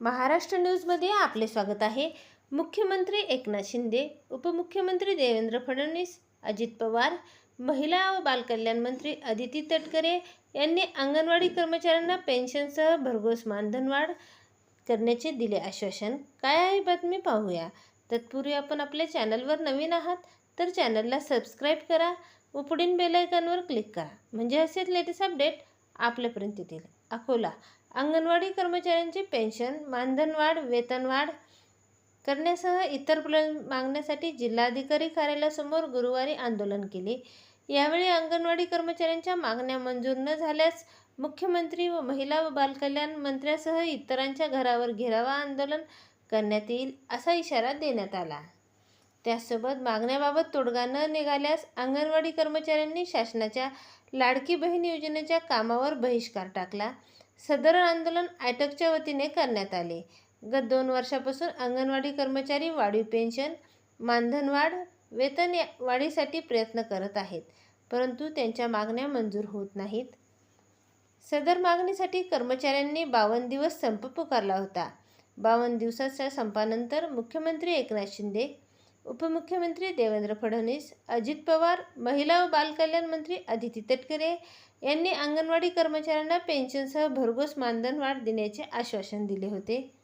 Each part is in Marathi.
महाराष्ट्र न्यूजमध्ये आपले स्वागत आहे. मुख्यमंत्री एकनाथ शिंदे उपमुख्यमंत्री देवेंद्र फडणवीस अजित पवार महिला व बालकल्याण मंत्री अदिती तटकरे यांनी अंगणवाडी कर्मचाऱ्यांना पेन्शनसह भरघोस मानधनवाढ करण्याचे दिले आश्वासन. काय आहे बातमी पाहूया. तत्पूर्वी आपण आपल्या चॅनलवर नवीन आहात तर चॅनलला सबस्क्राईब करा व पुढील बेलायकॉनवर क्लिक करा. म्हणजे असेच लेटेस्ट अपडेट आपल्यापर्यंत येतील. अकोला अंगणवाडी कर्मचाऱ्यांची पेन्शन मानधनवाढ वेतनवाढ करण्यासह इतर प्र मागण्यासाठी जिल्हाधिकारी कार्यालयासमोर गुरुवारी आंदोलन केले. यावेळी अंगणवाडी कर्मचाऱ्यांच्या मागण्या मंजूर न झाल्यास मुख्यमंत्री व महिला व बालकल्याण मंत्र्यासह इतरांच्या घरावर घेरावा आंदोलन करण्यात येईल असा इशारा देण्यात आला. त्यासोबत मागण्याबाबत तोडगा न निघाल्यास अंगणवाडी कर्मचाऱ्यांनी शासनाच्या लाडकी बहीण योजनेच्या कामावर बहिष्कार टाकला. सदर आंदोलन आयटकच्या वतीने करण्यात आले. गत दोन वर्षापासून अंगणवाडी कर्मचारी वाढीव पेन्शन मानधनवाढ वेतन या- वाढीसाठी प्रयत्न करत आहेत परंतु त्यांच्या मागण्या मंजूर होत नाहीत. सदर मागणीसाठी कर्मचाऱ्यांनी बावन्न दिवस संप पुकारला होता. बावन्न दिवसाच्या संपानंतर मुख्यमंत्री एकनाथ शिंदे उपमुख्यमंत्री देवेंद्र फडणवीस अजित पवार महिला व बालकल्याण मंत्री अदिती तटकरे यांनी अंगणवाडी कर्मचाऱ्यांना पेन्शनसह भरघोस मानधनवाढ देण्याचे आश्वासन दिले होते.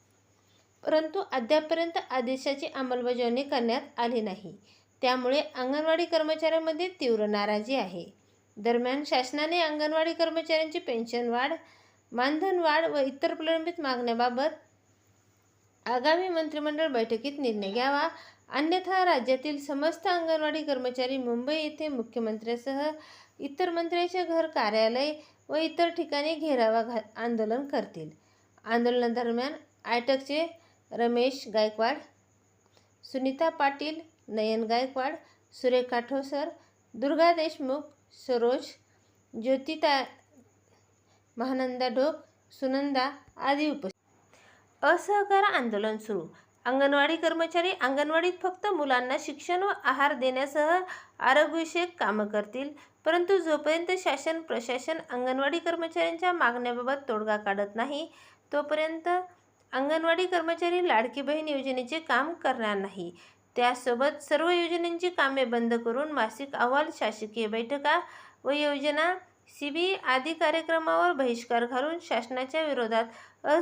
परंतु अद्यापपर्यंत आदेशाची अंमलबजावणी करण्यात आली नाही. त्यामुळे अंगणवाडी कर्मचाऱ्यांमध्ये तीव्र नाराजी आहे. दरम्यान शासनाने अंगणवाडी कर्मचाऱ्यांची पेन्शन वाढ मानधन वाढ व इतर प्रलंबित मागण्याबाबत आगामी मंत्रिमंडळ बैठकीत निर्णय घ्यावा. अन्यथा राज्यातील समस्त अंगणवाडी कर्मचारी मुंबई येथे मुख्यमंत्र्यासह इतर मंत्र्यांचे घर कार्यालय व इतर ठिकाणी घेरावा घा आंदोलन करतील. आंदोलनादरम्यान आयटकचे रमेश गायकवाड सुनीता पाटील नयन गायकवाड सुरेखा ठोसर दुर्गा देशमुख सरोज ज्योतिता महानंदा ढोक सुनंदा आदी उपस्थित असहकार आंदोलन सुरू. अंगणवाडी कर्मचारी अंगणवाडीत फक्त मुलांना शिक्षण व आहार देण्यासह आरोग्यविषयक कामं करतील परंतु जोपर्यंत शासन प्रशासन अंगणवाडी कर्मचाऱ्यांच्या मागण्याबाबत तोडगा काढत नाही तोपर्यंत अंगणवाडी कर्मचारी लाडकी बहीण योजनेचे काम करणार नाही. त्यासोबत सर्व योजनांची कामे बंद करून मासिक अहवाल शासकीय बैठका व योजना सी बी आदी कार्यक्रमावर बहिष्कार घालून शासनाच्या विरोधात